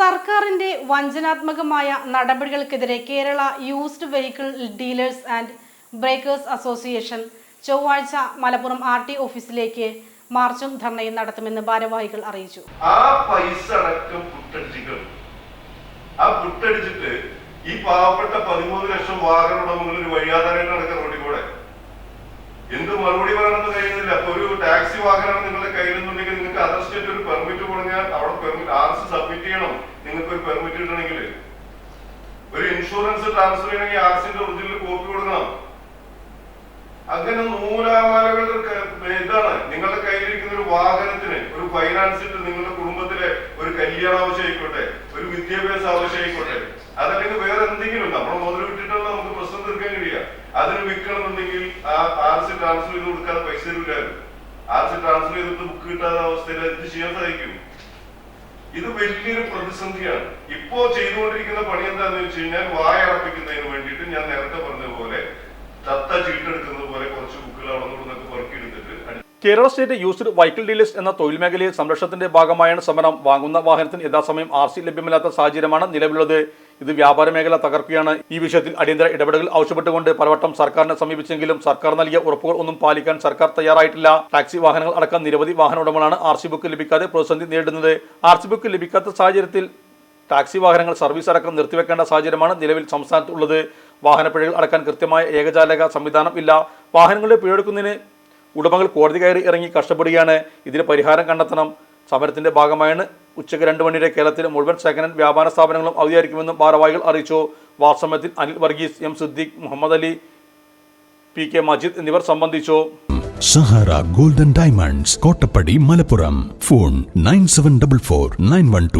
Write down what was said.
സർക്കാരിന്റെ വഞ്ചനാത്മകമായ നടപടികൾക്കെതിരെ Kerala used vehicle dealers and breakers association ചൊവ്വാഴ്ച മലപ്പുറം ആർ ടി ഓഫീസിലേക്ക് മാർച്ചും ധർണയും നടത്തുമെന്ന് ഭാരവാഹികൾ അറിയിച്ചു. ആ പൈസ അടക്കം ആ പുട്ടടിച്ചിട്ട് ഈ പാവപ്പെട്ട പതിമൂന്ന് ലക്ഷം വാഹന ഉടമകൾ ഒരു വഴിയാധാരമായിട്ട് നടക്കുന്ന റോഡിൽ കൂടെ. എന്ത് മറുപടി പറയണമെന്ന് കഴിയുന്നില്ല. ഒരു ടാക്സി വാഹനം നിങ്ങളുടെ കയ്യിലെന്നുണ്ടെങ്കിൽ നിങ്ങൾക്ക് അതർ സ്റ്റേറ്റ് ഒരു പെർമിറ്റ് കൊടുങ്ങാൽ അവിടെ പെർമിറ്റ് ആർ സി സബ്മിറ്റ് ചെയ്യണം നിങ്ങൾക്ക് ഒരു പെർമിറ്റ് കിട്ടണമെങ്കിൽ ഒരു ഇൻഷുറൻസ് ട്രാൻസ്ഫർ ചെയ്യണമെങ്കിൽ ആർ സിന്റെ ഒറിജിനൽ കോപ്പി കൊടുക്കണം. അങ്ങനെ നൂലാമാലകളുടെ ഇതാണ്. നിങ്ങളുടെ കയ്യിലിരിക്കുന്ന ഒരു വാഹനത്തിന് ഒരു ഫൈനാൻസ് ഇട്ട് നിങ്ങളുടെ കുടുംബത്തിലെ ഒരു കല്യാണ ആവശ്യമായിക്കോട്ടെ ഒരു വിദ്യാഭ്യാസ ആവശ്യമായിക്കോട്ടെ അതല്ലെങ്കിൽ വേറെ എന്തെങ്കിലും നമ്മൾ മുതൽ വിട്ടിട്ടുള്ള നമുക്ക് പ്രശ്നം തീർക്കാൻ കഴിയുക. അതിന് വിൽക്കണമെന്നുണ്ടെങ്കിൽ ആ ആർ സി ട്രാൻസ്ഫർ ചെയ്ത് കൊടുക്കാതെ പൈസ തരില്ലായിരുന്നു ആർ സി ട്രാൻസ്ഫർ ചെയ്തിട്ട് ബുക്ക് കിട്ടാത്ത അവസ്ഥയിൽ എന്ത് ചെയ്യാൻ സാധിക്കും? ഇത് വലിയൊരു പ്രതിസന്ധിയാണ്. ഇപ്പോ ചെയ്തുകൊണ്ടിരിക്കുന്ന പണി എന്താന്ന് വെച്ച് കഴിഞ്ഞാൽ വായ അടപ്പിക്കുന്നതിന് വേണ്ടിയിട്ട് ഞാൻ നേരത്തെ പറഞ്ഞതുപോലെ പോലെ തത്ത ചീട്ടെടുക്കുന്നത് പോലെ കുറച്ച് ബുക്കുകൾ അവിടെ നിന്നൊക്കെ അടി- Kerala state used vehicle dealers എന്ന തൊഴിൽ മേഖലയിൽ സംരക്ഷണത്തിന്റെ ഭാഗമായാണ് സമരം. വാങ്ങുന്ന വാഹനത്തിന് യഥാസമയം ആർ സി ലഭ്യമല്ലാത്ത സാഹചര്യമാണ് നിലവിലുള്ളത്. ഇത് വ്യാപാര മേഖല തകർക്കുകയാണ്. ഈ വിഷയത്തിൽ അടിയന്തര ഇടപെടലുകൾ ആവശ്യപ്പെട്ടുകൊണ്ട് പലവട്ടം സർക്കാരിനെ സമീപിച്ചെങ്കിലും സർക്കാർ നൽകിയ ഉറപ്പുകൾ ഒന്നും പാലിക്കാൻ സർക്കാർ തയ്യാറായിട്ടില്ല. ടാക്സി വാഹനങ്ങൾ അടക്കം നിരവധി വാഹന ഉടമകളാണ് ആർ സി ബുക്ക് ലഭിക്കാതെ പ്രതിസന്ധി നേരിടുന്നത്. ആർ സി ബുക്ക് ലഭിക്കാത്ത സാഹചര്യത്തിൽ ടാക്സി വാഹനങ്ങൾ സർവീസ് അടക്കം നിർത്തിവെക്കേണ്ട സാഹചര്യമാണ് നിലവിൽ സംസ്ഥാനത്തുള്ളത്. വാഹനപ്പിഴകൾ അടക്കാൻ കൃത്യമായ ഏകജാലക സംവിധാനം ഇല്ല. വാഹനങ്ങളുടെ പിഴയെടുക്കുന്നതിന് ഉടമകൾ കോടതി കയറി ഇറങ്ങി കഷ്ടപ്പെടുകയാണ്. ഇതിന് പരിഹാരം കണ്ടെത്തണം. സമരത്തിന്റെ ഭാഗമായാണ് ഉച്ചയ്ക്ക് രണ്ട് മണിയുടെ കേരളത്തിലെ മുഴുവൻ സെക്കൻഡ് ഹാൻഡ് വ്യാപാര സ്ഥാപനങ്ങളും അവധിയായിരിക്കുമെന്നും ഭാരവാഹികൾ അറിയിച്ചു. വാസമയത്തിൽ Anil Varghese M Siddique Muhammad Ali P K Majeed എന്നിവർ സംബന്ധിച്ചു. Sahara golden diamonds Kottappadi Malappuram. Phone nine seven double four nine one two